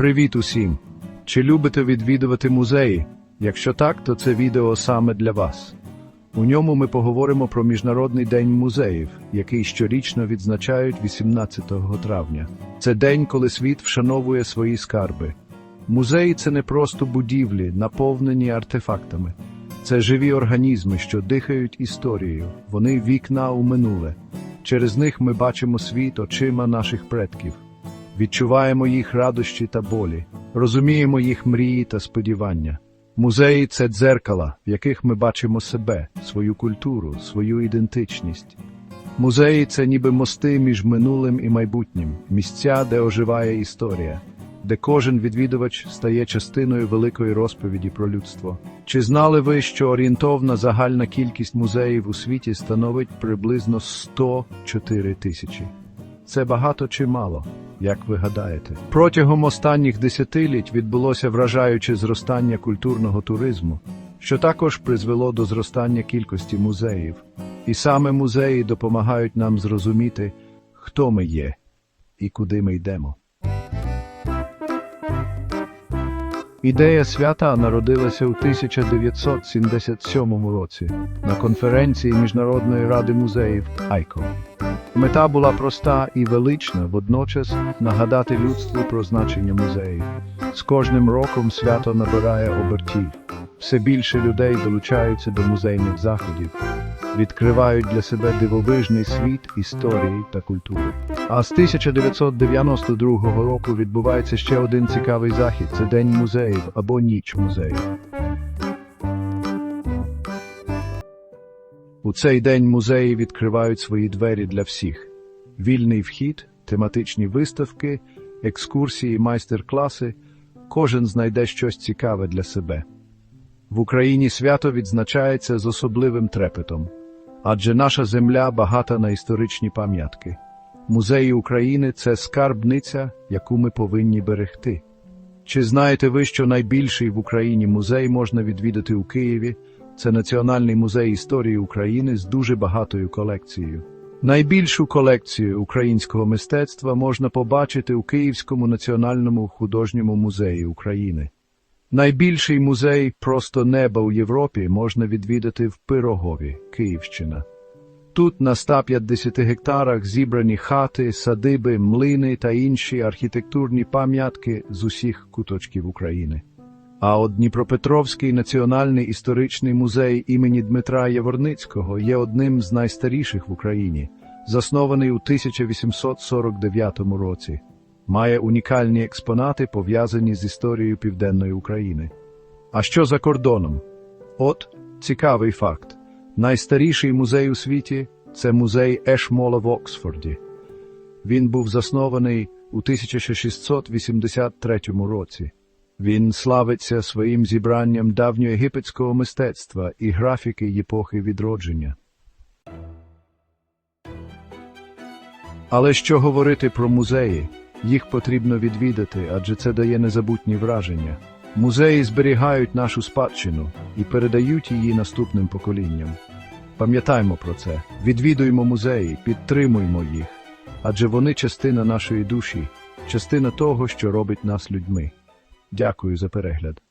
Привіт усім! Чи любите відвідувати музеї? Якщо так, то це відео саме для вас. У ньому ми поговоримо про Міжнародний день музеїв, який щорічно відзначають 18 травня. Це день, коли світ вшановує свої скарби. Музеї це не просто будівлі, наповнені артефактами. Це живі організми, що дихають історією. Вони вікна у минуле. Через них ми бачимо світ очима наших предків. Відчуваємо їх радощі та болі, розуміємо їх мрії та сподівання. Музеї це дзеркала, в яких ми бачимо себе, свою культуру, свою ідентичність. Музеї це ніби мости між минулим і майбутнім, місця, де оживає історія, де кожен відвідувач стає частиною великої розповіді про людство. Чи знали ви, що орієнтовна загальна кількість музеїв у світі становить приблизно 104 тисячі? Це багато чи мало, як ви гадаєте? Протягом останніх десятиліть відбулося вражаюче зростання культурного туризму, що також призвело до зростання кількості музеїв. І саме музеї допомагають нам зрозуміти, хто ми є і куди ми йдемо. Ідея свята народилася у 1977 році на конференції Міжнародної ради музеїв ICO. Мета була проста і велична, водночас нагадати людству про значення музеїв. З кожним роком свято набирає обертів. Все більше людей долучаються до музейних заходів, відкривають для себе дивовижний світ історії та культури. А з 1992 року відбувається ще один цікавий захід це День музеїв або Ніч музеїв. У цей день музеї відкривають свої двері для всіх: вільний вхід, тематичні виставки, екскурсії, майстер-класи. Кожен знайде щось цікаве для себе. В Україні свято відзначається з особливим трепетом, адже наша земля багата на історичні пам'ятки. Музеї України це скарбниця, яку ми повинні берегти. Чи знаєте ви, що найбільший в Україні музей можна відвідати у Києві? Це Національний музей історії України з дуже багатою колекцією. Найбільшу колекцію українського мистецтва можна побачити у Київському національному художньому музеї України. Найбільший музей просто неба у Європі можна відвідати в Пирогові, Київщина. Тут на 150 гектарах зібрані хати, садиби, млини та інші архітектурні пам'ятки з усіх куточків України. А от Дніпропетровський національний історичний музей імені Дмитра Яворницького є одним з найстаріших в Україні, заснований у 1849 році. Має унікальні експонати, пов'язані з історією Південної України. А що за кордоном? От цікавий факт: найстаріший музей у світі це музей Ешмола в Оксфорді. Він був заснований у 1683 році. Він славиться своїм зібранням давньоєгипетського мистецтва і графіки епохи відродження. Але що говорити про музеї? Їх потрібно відвідати, адже це дає незабутні враження. Музеї зберігають нашу спадщину і передають її наступним поколінням. Пам'ятаймо про це, відвідуємо музеї, підтримуємо їх, адже вони частина нашої душі, частина того, що робить нас людьми. Дякую за перегляд.